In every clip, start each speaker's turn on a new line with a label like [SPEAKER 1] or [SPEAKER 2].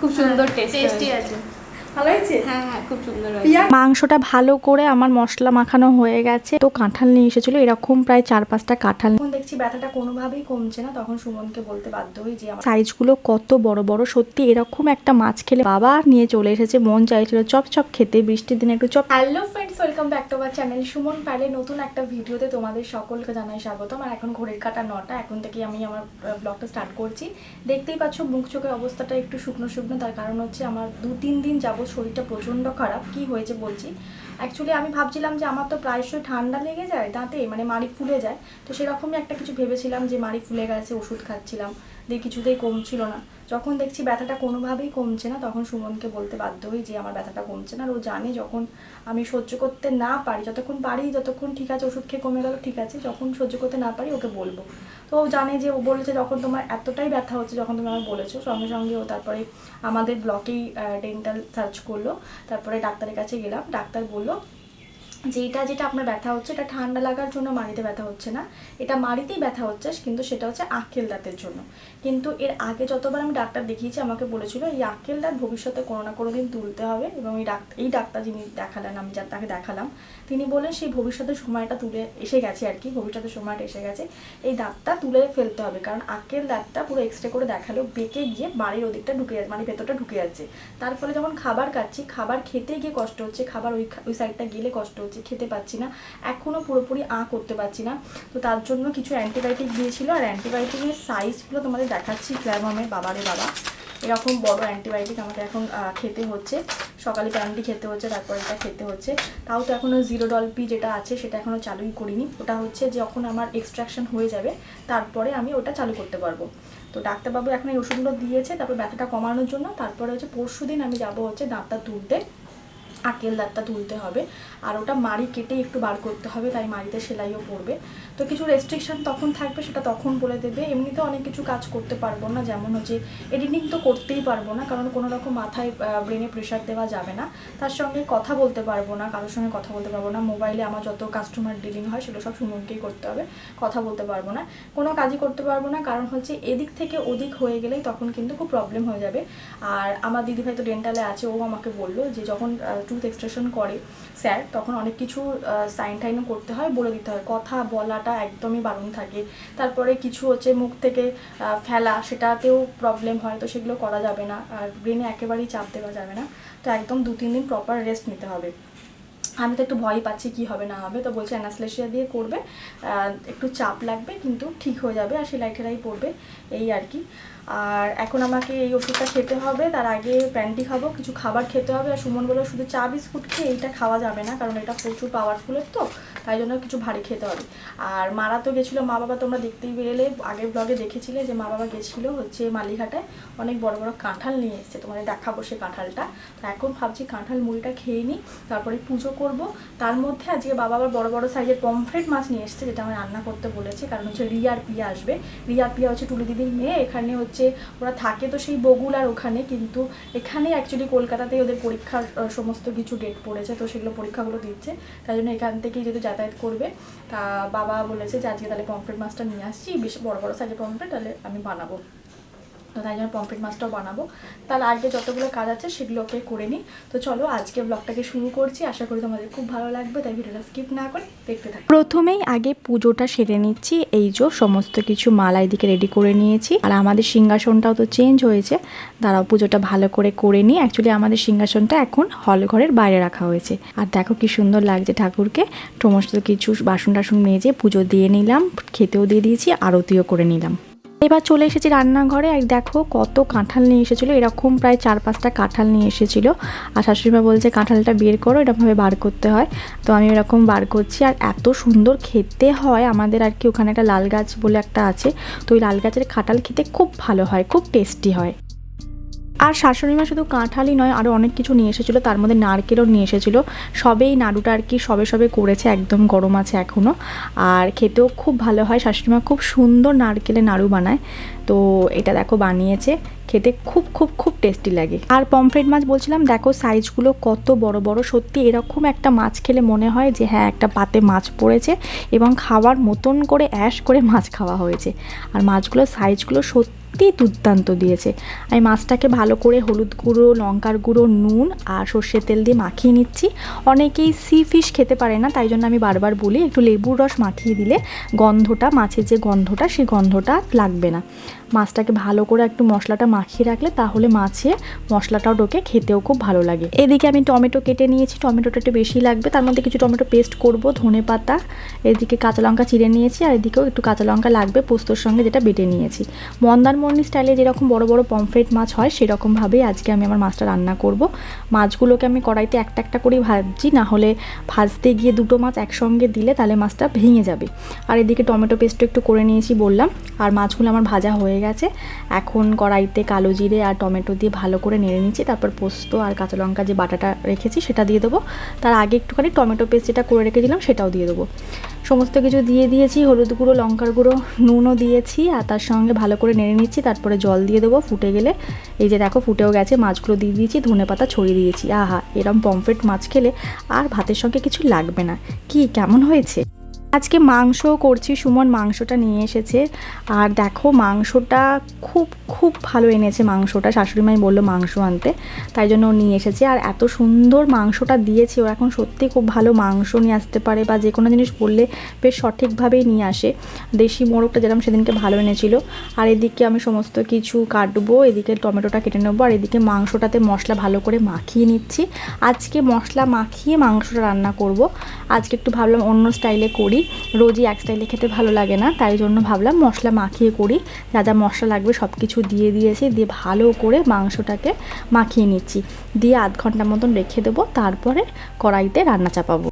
[SPEAKER 1] খুব সুন্দর test
[SPEAKER 2] tasty আছে।
[SPEAKER 3] ভালো হয়েছে?
[SPEAKER 1] হ্যাঁ হ্যাঁ খুব সুন্দর
[SPEAKER 4] মাংসটা ভালো করে আমার মশলা মাখানো হয়ে গেছে। তো কাঁঠাল নিয়ে এসেছিল এরকম প্রায় চার পাঁচটা কাঁঠাল।
[SPEAKER 3] দেখছি ব্যথাটা কোনোভাবেই কমছে না তখন সুমনকে বলতে বাধ্য হই যে আমার
[SPEAKER 4] সাইজগুলো কত বড় বড় সত্যি এরকম একটা মাছ খেলে বাবা নিয়ে চলে এসেছে। মন চাইছিল চপ চপ খেতে বৃষ্টির দিনে একটু chop
[SPEAKER 3] hello friends welcome back to our channel Suman পাইলে নতুন একটা ভিডিওতে তোমাদের সকলকে জানাই স্বাগতম। আর এখন ঘড়ির কাটা নটা এখন থেকে আমি আমার ব্লগটা স্টার্ট করছি। দেখতেই পাচ্ছ মুখ চোখের অবস্থাটা একটু শুকনো শুকনো তার কারণ হচ্ছে আমার দু তিন দিন যাবত শরীরটা প্রচণ্ড খারাপ, কি হয়েছে বলছি? অ্যাকচুয়ালি আমি ভাবছিলাম যে আমার তো প্রায়শই ঠান্ডা লেগে যায়, তাতে মানে মাড়ি ফুলে যায়। তো সেরকমই একটা কিছু ভেবেছিলাম যে মাড়ি ফুলে গেছে, ওষুধ খাচ্ছিলাম। দিয়ে কিছুতেই কমছিল না। যখন দেখছি ব্যথাটা কোনোভাবেই কমছে না, তখন সুমনকে বলতে বাধ্য হই যে, আমার ব্যথাটা কমছে না। আর ও জানে যখন আমি সহ্য করতে না পারি, যতক্ষণ পারি, যতক্ষণ ঠিক আছে, ওষুধ খেয়ে কমে গেল, ঠিক আছে, যখন সহ্য করতে না পারি, ওকে বলব। তো ও জানে যে, ও বলেছে যখন তোমার এতটাই ব্যথা হচ্ছে, যখন তুমি আমাকে বলেছ, সঙ্গে সঙ্গে ও তারপরে আমাদের ব্লকেই ডেন্টাল সার্চ করল। তারপরে ডাক্তারের কাছে গেলাম। ডাক্তার বলল যে এটা যেটা আপনার ব্যথা হচ্ছে, এটা ঠান্ডা লাগার জন্য মাড়িতে ব্যথা হচ্ছে না। এটা মাড়িতেই ব্যথা হচ্ছে, কিন্তু সেটা হচ্ছে আঁকেল দাঁতের জন্য। কিন্তু এর আগে যতবার আমি ডাক্তার দেখিয়েছি, আমাকে বলেছিল, এই আঁকেল দাঁত ভবিষ্যতে কোনো না কোনো দিন তুলতে হবে। এবং এই ডাক্তার এই ডাক্তার যিনি দেখালেন, আমি যার তাকে দেখালাম তিনি বলেন সেই ভবিষ্যতের সময়টা তুলে এসে গেছে আর কি ভবিষ্যতের সময়টা এসে গেছে। এই দাঁতটা তুলে ফেলতে হবে, কারণ আক্কেল দাঁতটা পুরো এক্সরে করে দেখাল, বেঁকে গিয়ে বাড়ির ওদিকটা ঢুকে যাচ্ছে মানে ভেতরটা ঢুকে যাচ্ছে। তার ফলে যখন খাবার খাচ্ছি, খাবার খেতে গিয়ে কষ্ট হচ্ছে, খাবার ওই ওই সাইডটা গেলে কষ্ট হচ্ছে, খেতে পাচ্ছি না এখনও পুরোপুরি আঁ করতে পারছি না। তো তার জন্য কিছু অ্যান্টিবায়োটিক দিয়েছিল, আর অ্যান্টিবায়োটিকের সাইজগুলো তোমাদের দেখাচ্ছি ক্ল্যাবমের বাবারে বাবা। এরকম বড় অ্যান্টিবায়োটিক আমাকে এখন খেতে হচ্ছে। সকালে প্যান্টি খেতে হচ্ছে, তারপর এটা খেতে হচ্ছে। তাও তো এখনও জিরো ডলপি যেটা আছে, সেটা এখনও চালুই করিনি। ওটা হচ্ছে যখন আমার এক্সট্রাকশন হয়ে যাবে, তারপরে আমি ওটা চালু করতে পারব। তো ডাক্তারবাবু এখন এই ওষুধগুলো দিয়েছে, তারপর ব্যথাটা কমানোর জন্য, তারপরে হচ্ছে পরশু দিন আমি যাব হচ্ছে দাঁতটা তুলতে। আকেল দাঁতটা তুলতে হবে। আর ওটা মাড়ি কেটে একটু বার করতে হবে, তাই মাড়িতে সেলাইও পড়বে। তো কিছু রেস্ট্রিকশন তখন থাকবে, সেটা তখন বলে দেবে। এমনিতে অনেক কিছু কাজ করতে পারব না, যেমন হচ্ছে এডিটিং তো করতেই পারব না, কারণ কোনো রকম মাথায় ব্রেনে প্রেশার দেওয়া যাবে না। তার সঙ্গে কথা বলতে পারব না, কারোর সঙ্গে কথা বলতে পারব না। মোবাইলে আমার যত কাস্টমার ডিলিং হয়, সেগুলো সব সুমনকেই করতে হবে, কথা বলতে পারব না। কোনো কাজই করতে পারব না, কারণ হচ্ছে এদিক থেকে ওদিক হয়ে গেলেই তখন কিন্তু খুব প্রবলেম হয়ে যাবে। আর আমার দিদিভাই তো ডেন্টালে আছে, ও আমাকে বলল যে যখন টুথ এক্সট্রেশন করে। স্যার, তখন অনেক কিছু সাইন টাইনও করতে হয়, বলে দিতে হয়। কথা বলাটা একদমই বারণ থাকে। তারপরে কিছু হচ্ছে মুখ থেকে ফেলা, সেটাতেও প্রবলেম হয়, তো সেগুলো করা যাবে না। আর ব্রেনে একেবারেই চাপ দেওয়া যাবে না। তো একদম দু, তিন দিন প্রপার রেস্ট নিতে হবে। আমি তো একটু ভয় পাচ্ছি কি হবে, না হবে। তো বলছে অ্যানাসলেশিয়া দিয়ে করবে। একটু চাপ লাগবে, কিন্তু ঠিক হয়ে যাবে, আর সেলাই টেলাই পড়বে এই আর কি। আর এখন আমাকে এই ওষুধটা খেতে হবে, তার আগে প্যান্টি খাব, কিছু খাবার খেতে হবে। আর সুমন বলে শুধু চা, বিস্কুট খেয়ে এইটা খাওয়া যাবে না, কারণ এটা প্রচুর পাওয়ারফুলের তো, তাই জন্য কিছু ভারী খেতে হবে। আর মারা তো গেছিল, মা বাবা তোমরা দেখতেই বেরেলে আগের ব্লগে দেখেছিলে যে মা বাবা গেছিল হচ্ছে মালিঘাটায় অনেক বড় বড় কাঁঠাল নিয়ে এসছে, তোমাদের দেখাবো সে কাঁঠালটা। তো এখন ভাবছি কাঁঠাল মুড়িটা খেয়ে নিই, তারপরে পুজো করব। তার মধ্যে আজকে বাবা আবার বড় বড় সাইজের পমফ্রেট মাছ নিয়ে এসছে, যেটা আমার রান্না করতে বলেছে, কারণ হচ্ছে রিয়ার পিয়া আসবে। রিয়া পিয়া হচ্ছে টুলি দিদির মেয়ে, এখানে হচ্ছে ওরা থাকে তো সেই বগুল আর ওখানে, কিন্তু এখানে অ্যাকচুয়ালি কলকাতাতেই ওদের পরীক্ষার সমস্ত কিছু ডেট পড়েছে, তো সেগুলো পরীক্ষাগুলো দিচ্ছে। তাই জন্য এখান থেকেই যেহেতু যাতায়াত করবে, তা বাবা বলেছে যে, আজকে তাহলে পমফ্রেট মাছটা নিয়ে আসছি, বেশ বড় বড় সাইজের পমফ্রেট তাহলে আমি বানাবো। তো তাই জন্য পমফ্রেট মাছটাও বানাবো। তাহলে আগে যতগুলো কাজ আছে সেগুলোকে করে নিই। তো চলো, আজকে ব্লগটাকে শুরু করছি। আশা করি তোমাদের খুব ভালো লাগবে, তাই ভিডিওটা স্কিপ না করে দেখতে থাকো।
[SPEAKER 4] প্রথমেই আগে পুজোটা সেরে নিচ্ছি। এই যে সমস্ত কিছু মালা এদিকে রেডি করে নিয়েছি। আর আমাদের সিংহাসনটাও তো চেঞ্জ হয়েছে। দাঁড়াও, পুজোটা ভালো করে করে নিই। অ্যাকচুয়ালি আমাদের সিংহাসনটা এখন হল ঘরের বাইরে রাখা হয়েছে। আর দেখো কি সুন্দর লাগছে ঠাকুরকে। সমস্ত কিছু বাসন টাসন মেজে পুজো দিয়ে নিলাম, খেতেও দিয়ে দিয়েছি, আরতিও করে নিলাম। এবার চলে এসেছি রান্নাঘরে, আর দেখো কত কাঁঠাল নিয়ে এসেছিল। এরকম প্রায় চার পাঁচটা কাঁঠাল নিয়ে এসেছিল। আর শাশুড়িমা বলছে, কাঁঠালটা বের করো, এরকমভাবে বার করতে হয়। তো আমি এরকম বার করছি, আর এত সুন্দর খেতে হয় আমাদের আর কি। ওখানে একটা লাল গাছ বলে একটা আছে। তো ওই লাল গাছের কাঁঠাল খেতে খুব ভালো হয়, খুব টেস্টি হয়। আর শাশুড়িমা শুধু কাঁঠালই নয় আরও অনেক কিছু নিয়ে এসেছিল। তার মধ্যে নারকেলও নিয়ে এসেছিল। সবেই নাড়ুটা আর কি সবে সবে করেছে, একদম গরম আছে এখনও আর খেতেও খুব ভালো হয়। শাশুড়িমা খুব সুন্দর নারকেলে নাড়ু বানায়। তো এটা দেখো বানিয়েছে। খেতে খুব খুব খুব টেস্টি লাগে। আর পমফ্রেট মাছ বলছিলাম, দেখো সাইজগুলো কত বড় বড়। সত্যি এরকম একটা মাছ খেলে মনে হয় যে হ্যাঁ একটা পাতে মাছ পড়েছে এবং খাওয়ার মতন করে অ্যাশ করে মাছ খাওয়া হয়েছে। আর মাছগুলোর সাইজগুলো সত্যি
[SPEAKER 3] সত্যি দুর্দান্ত দিয়েছে। আমি মাছটাকে ভালো করে হলুদ গুঁড়ো, লঙ্কার গুঁড়ো, নুন আর সর্ষের তেল দিয়ে মাখিয়ে নিচ্ছি। অনেকেই সি ফিশ খেতে পারে না, তাই জন্য আমি বারবার বলি, একটু লেবুর রস মাখিয়ে দিলে গন্ধটা, মাছের যে গন্ধটা সেই গন্ধটা লাগবে না। মাছটাকে ভালো করে একটু মশলাটা মাখিয়ে রাখলে তাহলে মাছে মশলাটাও ঢোকে, খেতেও খুব ভালো লাগে। এদিকে আমি টমেটো কেটে নিয়েছি, টমেটোটা একটু বেশি লাগবে, তার মধ্যে কিছু টমেটো পেস্ট করব, ধনে পাতা, এদিকে কাঁচা লঙ্কা চিড়ে নিয়েছি, আর এদিকেও একটু কাঁচা লঙ্কা লাগবে পোস্তর সঙ্গে যেটা বেটে নিয়েছি। মন্দারমণি স্টাইলে যেরকম বড় বড় পমফ্রেট মাছ হয়, সেরকমভাবেই আজকে আমি আমার মাছটা রান্না করব। মাছগুলোকে আমি কড়াইতে একটা একটা করেই ভাজছি না হলে ভাজতে গিয়ে দুটো মাছ একসঙ্গে দিলে তাহলে মাছটা ভেঙে যাবে। আর এদিকে টমেটো পেস্টও একটু করে নিয়েছি বললাম, আর মাছগুলো আমার ভাজা হয়ে গেছে। এখন কড়াইতে কালো জিরে আর টমেটো দিয়ে ভালো করে নেড়ে নিচ্ছি, তারপর পোস্ত আর কাঁচা লঙ্কা যে বাটাটা রেখেছি সেটা দিয়ে দেবো। তার আগে একটুখানি টমেটো পেস্ট যেটা করে রেখেছিলাম সেটাও দিয়ে দেবো। সমস্ত কিছু দিয়ে দিয়েছি, হলুদ গুঁড়ো, লঙ্কার গুঁড়ো, নুনও দিয়েছি আর তার সঙ্গে ভালো করে নেড়ে নিচ্ছি, তারপরে জল দিয়ে দেবো ফুটে গেলে। এই যে দেখো ফুটেও গেছে, মাছগুলো দিয়ে দিয়েছি, ধনে পাতা ছড়িয়ে দিয়েছি। আহা, এরম পমফ্রেট মাছ খেলে আর ভাতের সঙ্গে কিছু লাগবে না। কি, কেমন হয়েছে? আজকে মাংসও করছি, সুমন মাংসটা নিয়ে এসেছে। আর দেখো, মাংসটা খুব খুব ভালো এনেছে মাংসটা। শাশুড়ি মাই বলল মাংস আনতে, তাই জন্য নিয়ে এসেছে। আর এত সুন্দর মাংসটা দিয়েছে ও এখন সত্যি খুব ভালো মাংস নিয়ে আসতে পারে বা যে কোনো জিনিস বললে বেশ সঠিকভাবেই নিয়ে আসে। দেশি মোরগটা যেরকম সেদিনকে ভালো এনেছিল। আর এদিকে আমি সমস্ত কিছু কাটবো, এদিকে টমেটোটা কেটে নেব, আর এদিকে মাংসটাতে মশলা ভালো করে মাখিয়ে নিচ্ছি। আজকে মশলা মাখিয়ে মাংসটা রান্না করব। আজকে একটু ভাবলাম অন্য স্টাইলে করি। রোজই এক স্টাইলে খেতে ভালো লাগে না, তাই জন্য ভাবলাম মশলা মাখিয়ে করি। যা যা মশলা লাগবে সব কিছু দিয়ে দিয়েছি, দিয়ে ভালো করে মাংসটাকে মাখিয়ে নিচ্ছি। দিয়ে আধ ঘণ্টা মতন রেখে দেবো, তারপরে কড়াইতে রান্না চাপাবো।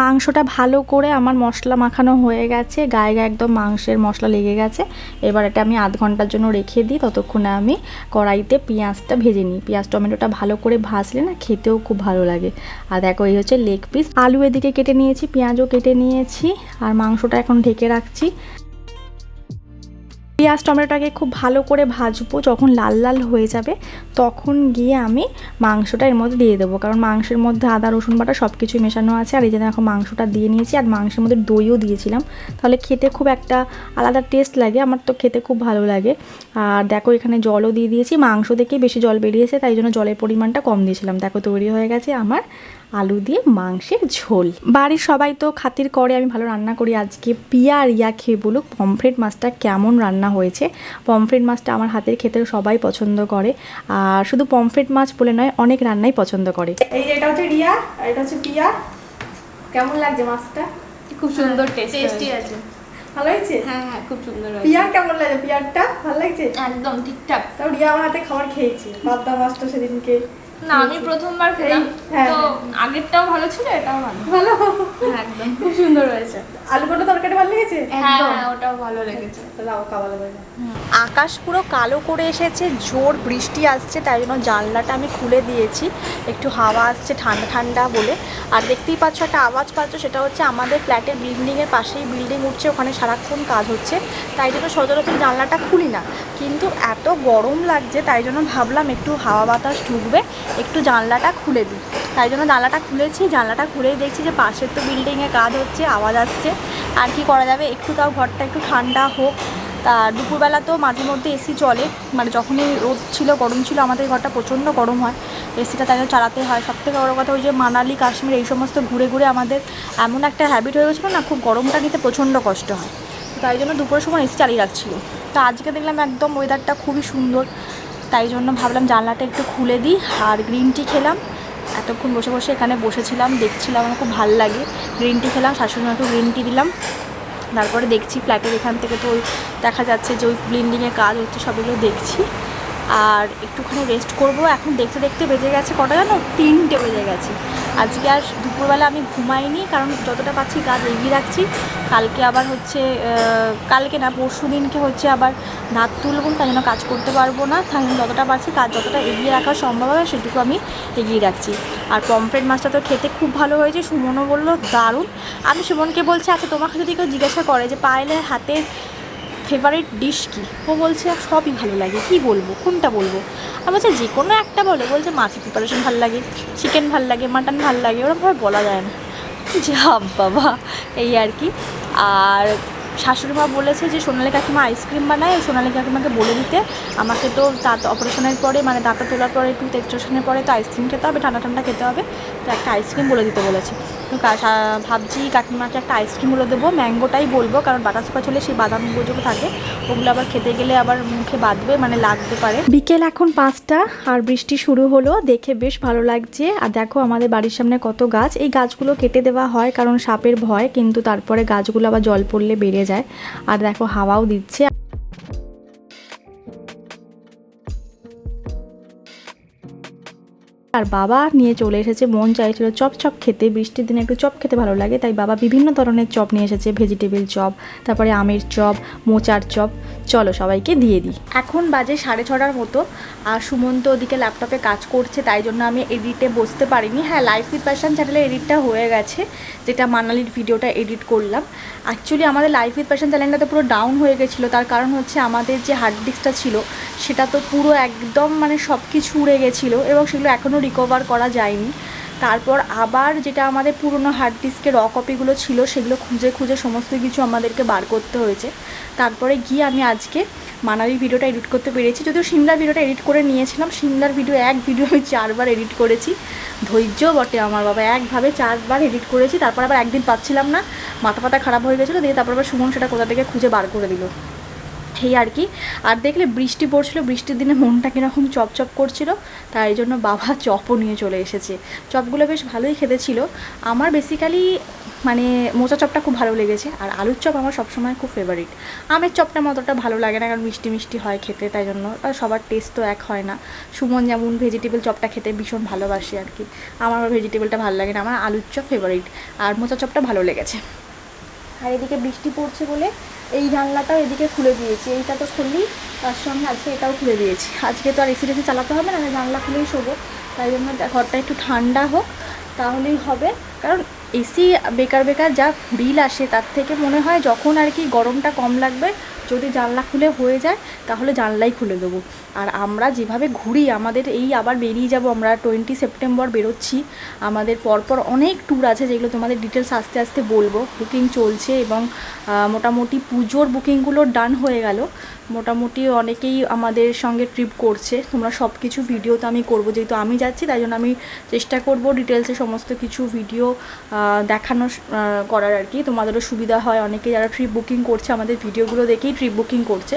[SPEAKER 3] মাংসটা ভালো করে আমার মশলা মাখানো হয়ে গেছে। গায়ে গায়ে একদম মাংসের মশলা লেগে গেছে। এবার এটা আমি আধ ঘণ্টার জন্য রেখে দিই। ততক্ষণে আমি কড়াইতে পেঁয়াজটা ভেজে নিই। পেঁয়াজ টমেটোটা ভালো করে ভাজলে না খেতেও খুব ভালো লাগে। আর দেখো, এই হচ্ছে লেগ পিস আলু এদিকে কেটে নিয়েছি, পেঁয়াজও কেটে নিয়েছি। আর মাংসটা এখন ঢেকে রাখছি। পেঁয়াজ টমেটোটাকে খুব ভালো করে ভাজবো, যখন লাল লাল হয়ে যাবে, তখন গিয়ে আমি মাংসটা এর মধ্যে দিয়ে দেবো। কারণ মাংসের মধ্যে আদা, রসুন বাটা সব কিছুই মেশানো আছে। আর এই জন্য এখন মাংসটা দিয়ে নিয়েছি, আর মাংসের মধ্যে দইও দিয়েছিলাম। তাহলে খেতে খুব একটা আলাদা টেস্ট লাগে, আমার তো খেতে খুব ভালো লাগে। আর দেখো এখানে জলও দিয়ে দিয়েছি, মাংস দেখেই বেশি জল বেরিয়েছে, তাই জন্য জলের পরিমাণটা কম দিয়েছিলাম। দেখো তৈরি হয়ে গেছে আমার আলু দিয়ে মাংসের ঝোল। বাড়ির সবাই তো খাতির করে আমি ভালো রান্না করি। আজকে পিয়া আর ইয়া খেয়ে বলুক পমফ্রেট মাছটা কেমন রান্না হয়েছে। পমফ্রেট মাছটা আমার হাতের খেতে সবাই পছন্দ করে। আর শুধু পমফ্রেট মাছ বলে নয় অনেক রান্নাই পছন্দ করে। এই যে এটা হচ্ছে রিয়া আর এটা হচ্ছে পিয়া। কেমন লাগছে মাছটা?
[SPEAKER 5] খুব সুন্দর টেস্টি
[SPEAKER 1] আছে।
[SPEAKER 5] ভালো হয়েছে?
[SPEAKER 1] হ্যাঁ হ্যাঁ খুব সুন্দর
[SPEAKER 5] পিয়ার কেমন লাগে পিয়ারটা ভালো লাগছে?
[SPEAKER 1] একদম ঠিকঠাক।
[SPEAKER 5] তাও রিয়া আমার হাতে খাবার খেয়েছি। পাবদা মাছটা সেদিনকে।
[SPEAKER 1] না আমি প্রথমবার খেলাম।
[SPEAKER 5] হ্যাঁ,
[SPEAKER 1] তো
[SPEAKER 5] হ্যাঁ।
[SPEAKER 1] আগেরটাও ভালো ছিল এটাও ভালো।
[SPEAKER 5] ভালো।
[SPEAKER 1] হ্যাঁ, একদম।
[SPEAKER 5] খুব সুন্দর হয়েছে। আলু তরকারি ভালো লেগেছে?
[SPEAKER 1] হ্যাঁ হ্যাঁ ওটাও ভালো লেগেছে।
[SPEAKER 3] আকাশ পুরো কালো করে এসেছে জোর বৃষ্টি আসছে তাই জন্য জানলাটা আমি খুলে দিয়েছি। একটু হাওয়া আসছে ঠান্ডা ঠান্ডা বলে। আর দেখতেই পাচ্ছ একটা আওয়াজ পাচ্ছ সেটা হচ্ছে আমাদের ফ্ল্যাটের বিল্ডিংয়ের পাশেই বিল্ডিং উঠছে ওখানে সারাক্ষণ কাজ হচ্ছে। তাই জন্য সচরাচর জানলাটা খুলি না। কিন্তু এত গরম লাগছে তাই জন্য ভাবলাম একটু হাওয়া বাতাস ঢুকবে একটু জানলাটা খুলে দিই। তাই জন্য জানলাটা খুলেছি, জানলাটা খুলেই দেখছি যে পাশের তো বিল্ডিংয়ে কাজ হচ্ছে, আওয়াজ আসছে। আর কি করা যাবে? একটু তাও ঘরটা একটু ঠান্ডা হোক। তা দুপুরবেলা তো মাঝে মধ্যে এসি চলে। মানে যখনই রোদ ছিল, গরম ছিল, আমাদের ঘরটা প্রচণ্ড গরম হয়। এসিটা তাই চালাতে হয়। সব থেকে বড়ো কথা ওই যে মানালি, কাশ্মীর এই সমস্ত ঘুরে ঘুরে আমাদের এমন একটা হ্যাবিট হয়ে গেছিল না, খুব গরমটা নিতে প্রচণ্ড কষ্ট হয়। তাই জন্য দুপুরের সময় এসি চালিয়ে রাখছিলো। তো আজকে দেখলাম একদম ওয়েদারটা খুবই সুন্দর। তাই জন্য ভাবলাম জানলাটা একটু খুলে দিই। আর গ্রিন টি খেলাম। এতক্ষণ বসে বসে এখানে বসেছিলাম, দেখছিলাম, আমার খুব ভালো লাগে। গ্রিন টি খেলাম শাশুড়ি একটু গ্রিন টি দিলাম। তারপরে দেখছি ফ্ল্যাটের এখান থেকে তো ওই দেখা যাচ্ছে যে ওই ব্লিন্ডিংয়ের কাজ হচ্ছে, সবগুলো দেখছি। আর একটুখানি রেস্ট করব। এখন দেখতে দেখতে বেজে গেছে কটা জানো? তিনটে বেজে গেছে। আজকে আর দুপুরবেলা আমি ঘুমাইনি, কারণ যতটা পাচ্ছি কাজ এগিয়ে রাখছি। কালকে আবার হচ্ছে কালকে না, পরশু দিনকে হচ্ছে আবার নাক তুলব, তাই জন্য কাজ করতে পারব না। তাই জন্য যতটা পারছি, কাজ যতটা এগিয়ে রাখা সম্ভব হবে, সেটুকু আমি এগিয়ে রাখছি। আর পমফ্রেট মাছটা তো খেতে খুব ভালো হয়েছে, সুমনও বলল, দারুণ। আমি সুমনকে বলছি আচ্ছা তোমাকে যদি কেউ জিজ্ঞাসা করে যে পায়েলের হাতের ফেভারিট ডিশ কী? ও বলছে, সবই ভালো লাগে। কি বলব? কোনটা বলব? আমি বলছি, যে কোনো একটা বলে। বলছে মাছের প্রিপারেশন ভালো লাগে চিকেন ভালো লাগে মাটন ভালো লাগে ওরকমভাবে বলা যায় না। যে বাবা, এই আর কি। আর শাশুড়ি মা বলেছে যে, সোনালি কাকিমা আইসক্রিম বানায় সোনালি কাকিমাকে বলে দিতে। আমাকে তো দাঁত অপারেশনের পরে মানে দাঁতটা তোলার পরে, একটু এক্সট্রেশনের পরে তো আইসক্রিম খেতে হবে, ঠান্ডা ঠান্ডা খেতে হবে। তো একটা আইসক্রিম বলে দিতে বলেছে। তো ভাবছি কাকিমাকে একটা আইসক্রিম বলে দেবো। ম্যাঙ্গোটাই বলব, কারণ বাটারস্কচ হলে সেই বাদাম যেগুলো থাকে, ওগুলো আবার খেতে গেলে আবার মুখে বাঁধবে মানে লাগতে পারে।
[SPEAKER 4] বিকেল এখন পাঁচটা, আর বৃষ্টি শুরু হলো, দেখে বেশ ভালো লাগছে। আর দেখো আমাদের বাড়ির সামনে কত গাছ। এই গাছগুলো কেটে দেওয়া হয় কারণ সাপের ভয়, কিন্তু তারপরে গাছগুলো আবার জল পড়লে বেড়ে যায়। আর দেখো হাওয়াও দিচ্ছে। আর বাবা নিয়ে চলে এসেছে, মন চাইছিল চপ চপ খেতে, বৃষ্টির দিনে একটু চপ খেতে ভালো লাগে, তাই বাবা বিভিন্ন ধরনের চপ নিয়ে এসেছে ভেজিটেবিল চপ, তারপরে আমের চপ, মোচার চপ। চলো সবাইকে দিয়ে দিই।
[SPEAKER 3] এখন বাজে সাড়ে ছটার মতো, আর সুমন্ত ওদিকে ল্যাপটপে কাজ করছে, তাই জন্য আমি এডিটে বসতে পারিনি। হ্যাঁ লাইফ উইথ প্যাশন চ্যানেলে এডিটটা হয়ে গেছে, যেটা মানালির ভিডিওটা এডিট করলাম। অ্যাকচুয়ালি আমাদের লাইফ উইথ প্যাশন চ্যানেলটা তো পুরো ডাউন হয়ে গেছিল, তার কারণ হচ্ছে আমাদের যে হার্ড ডিস্কটা ছিল, সেটা তো পুরো একদম মানে সব কিছু উড়ে গেছিল, এবং সেগুলো এখনও রিকভার করা যায়নি। তারপর আবার যেটা আমাদের পুরনো হার্ড ডিস্কের র কপিগুলো ছিল, সেগুলো খুঁজে খুঁজে সমস্ত কিছু আমাদেরকে বার করতে হয়েছে। তারপরে গিয়ে আমি আজকে মানালির ভিডিওটা এডিট করতে পেরেছি। যদিও সিমলার ভিডিওটা এডিট করে নিয়েছিলাম, সিমলার ভিডিও এক ভিডিও আমি চারবার এডিট করেছি। ধৈর্য বটে আমার বাবা, একভাবে চারবার এডিট করেছি, তারপর আবার একদিন পাচ্ছিলাম না। মাথা পাতা খারাপ হয়ে গেছিল, দিয়ে তারপর আবার সুমন সেটা কোথা থেকে খুঁজে বার করে দিল। এই আর কি। আর দেখলে বৃষ্টি পড়ছিল, বৃষ্টির দিনে মনটা কীরকম চপচপ করছিল, তাই জন্য বাবা চপও নিয়ে চলে এসেছে। চপগুলো বেশ ভালোই খেতে ছিল আমার বেসিক্যালি মানে মোচা চপটা খুব ভালো লেগেছে, আর আলুর চপ আমার সবসময় খুব ফেভারিট আমের চপটা আমার অতটা ভালো লাগে না, কারণ মিষ্টি মিষ্টি হয় খেতে, তাই জন্য আর সবার টেস্ট তো এক হয় না। সুমন যেমন ভেজিটেবল চপটা খেতে ভীষণ ভালোবাসে আর কি। আমার ভেজিটেবলটা ভালো লাগে না, আমার আলুর চপ ফেভারিট আর মোচা চপটা ভালো লেগেছে। আর এদিকে বৃষ্টি পড়ছে বলে এই জানলাটাও এদিকে খুলে দিয়েছি। এইটা তো খুললি, তার সঙ্গে আজকে এটাও খুলে দিয়েছি। আজকে তো আর এসি টেসি চালাতে হবে না, আমি জানলা খুলেই শোবো। তাই জন্য ঘরটা একটু ঠান্ডা হোক, তাহলেই হবে। কারণ এসি বেকার বেকার যা বিল আসে, তার থেকে মনে হয় যখন আর কি গরমটা কম লাগবে যদি জানলা খুলে হয়ে যায়, তাহলে জানলাই খুলে দেবো। আর আমরা যেভাবে ঘুরি, আমাদের এই আবার বেরিয়ে যাব, আমরা টোয়েন্টি সেপ্টেম্বর বেরোচ্ছি। আমাদের পরপর অনেক ট্যুর আছে, যেগুলো তোমাদের ডিটেলস আস্তে আস্তে বলব। বুকিং চলছে এবং মোটামুটি পুজোর বুকিংগুলো ডান হয়ে গেল। মোটামুটি অনেকেই আমাদের সঙ্গে ট্রিপ করছে। তোমরা সব কিছু ভিডিও তো আমি করব। যেহেতু আমি যাচ্ছি, তাই জন্য আমি চেষ্টা করব ডিটেলসে সমস্ত কিছু ভিডিও দেখানো করার আর কি। তোমাদেরও সুবিধা হয়। অনেকে যারা ট্রিপ বুকিং করছে, আমাদের ভিডিওগুলো দেখেই ট্রিপ বুকিং করছে।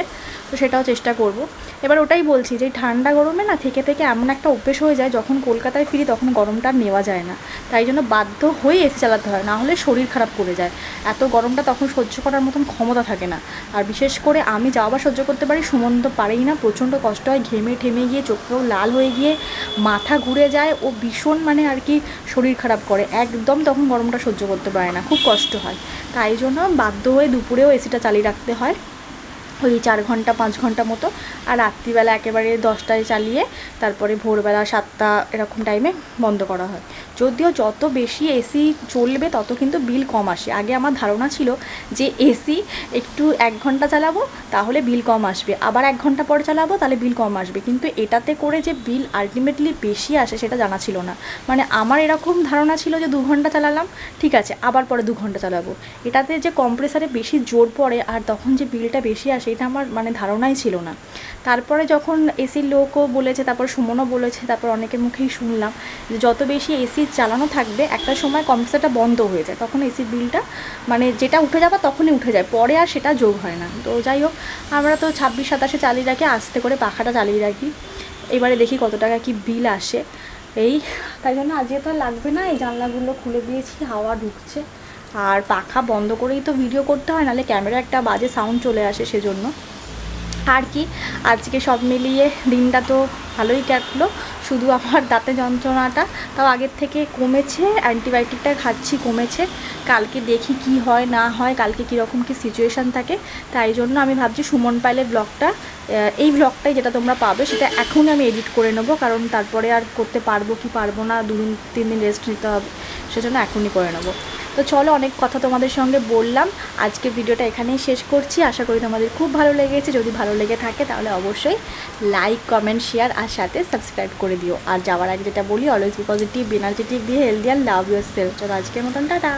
[SPEAKER 3] তো সেটাও চেষ্টা করব। এবার ওটাই বলছি যে, ঠান্ডা গরমে না থেকে থেকে এমন একটা অভ্যেস হয়ে যায়, যখন কলকাতায় ফিরি তখন গরমটা নেওয়া যায় না। তাই জন্য বাধ্য হয়ে এসি চালাতে হয়, না হলে শরীর খারাপ করে যায়। এত গরমটা তখন সহ্য করার মতন ক্ষমতা থাকে না। আর বিশেষ করে আমি যাওয়া সহ্য করতে পারি। তো পারেই না। প্রচণ্ড কষ্ট হয়। ঘেমে ঠেমে গিয়ে চোখেও লাল হয়ে গিয়ে মাথা ঘুরে যায়। ও ভীষণ মানে আর কি শরীর খারাপ করে। একদম তখন গরমটা সহ্য করতে পারে না। খুব কষ্ট হয়। তাই জন্য বাধ্য হয়ে দুপুরেও এসিটা চালিয়ে রাখতে হয়। ওই চার ঘণ্টা, পাঁচ ঘণ্টা মতো। আর রাত্রিবেলা একেবারে দশটায় চালিয়ে তারপরে ভোরবেলা সাতটা এরকম টাইমে বন্ধ করা হয়। যদিও যত বেশি এসি চলবে, তত কিন্তু বিল কম আসে। আগে আমার ধারণা ছিল যে এসি একটু এক ঘণ্টা চালাবো, তাহলে বিল কম আসবে। আবার এক ঘণ্টা পর চালাবো, তাহলে বিল কম আসবে। কিন্তু এটাতে করে যে বিল আলটিমেটলি বেশি আসে, সেটা জানা ছিল না। মানে আমার এরকম ধারণা ছিল যে দু ঘণ্টা চালালাম, ঠিক আছে, আবার পরে দু ঘণ্টা চালাবো। এটাতে যে কম্প্রেসারে বেশি জোর পড়ে, আর তখন যে বিলটা বেশি আসে এটা আমার মানে ধারণাই ছিল না। তারপরে যখন এসির লোকও বলেছে, তারপর সুমনও বলেছে, তারপর অনেকের মুখেই শুনলাম যে যত বেশি এসি চালানো থাকবে, একটা সময় কম্প্রেসারটা বন্ধ হয়ে যায়, তখন এসির বিলটা মানে যেটা উঠে যাবে তখনই উঠে যায়, পরে আর সেটা যোগ হয় না। তো যাই হোক, আমরা তো ছাব্বিশ, সাতাশে চালিয়ে রাখি, আস্তে করে পাখাটা চালিয়ে রাখি। এবারে দেখি কত টাকা কি বিল আসে। এই, তাই জন্য আজকে তো লাগবে না, এই জানলাগুলো খুলে দিয়েছি, হাওয়া ঢুকছে। আর পাখা বন্ধ করেই তো ভিডিও করতে হয় নাহলে ক্যামেরা একটা বাজে সাউন্ড চলে আসে সেজন্য। আর কি, আজকে সব মিলিয়ে দিনটা তো ভালোই কাটলো। শুধু আমার দাঁতে যন্ত্রণাটা, তাও আগের থেকে কমেছে, অ্যান্টিবায়োটিকটা খাচ্ছি কমেছে। কালকে দেখি কি হয়, না হয়, কালকে কীরকম কী সিচুয়েশান থাকে। তাই জন্য আমি ভাবছি সুমন পাইলের ব্লগটা এই ব্লগটাই যেটা তোমরা পাবে, সেটা এখনই আমি এডিট করে নেব, কারণ তারপরে আর করতে পারব কি পারব না দুদিন তিন দিন রেস্ট নিতে হবে, সেজন্য এখনই করে নেব। তো চলো অনেক কথা তোমাদের সঙ্গে বললাম। আজকে ভিডিওটা এখানেই শেষ করছি। আশা করি তোমাদের খুব ভালো লেগেছে। যদি ভালো লেগে থাকে তাহলে অবশ্যই লাইক কমেন্ট শেয়ার আর সাথে সাবস্ক্রাইব করে দিও। আর যাওয়ার আগে যেটা বলি অলওয়েজ পজিটিভ এনার্জেটিক দিয়ে হেলদি আর লাভ ইউর সেলফ চলো আজকের মতন, টাটা।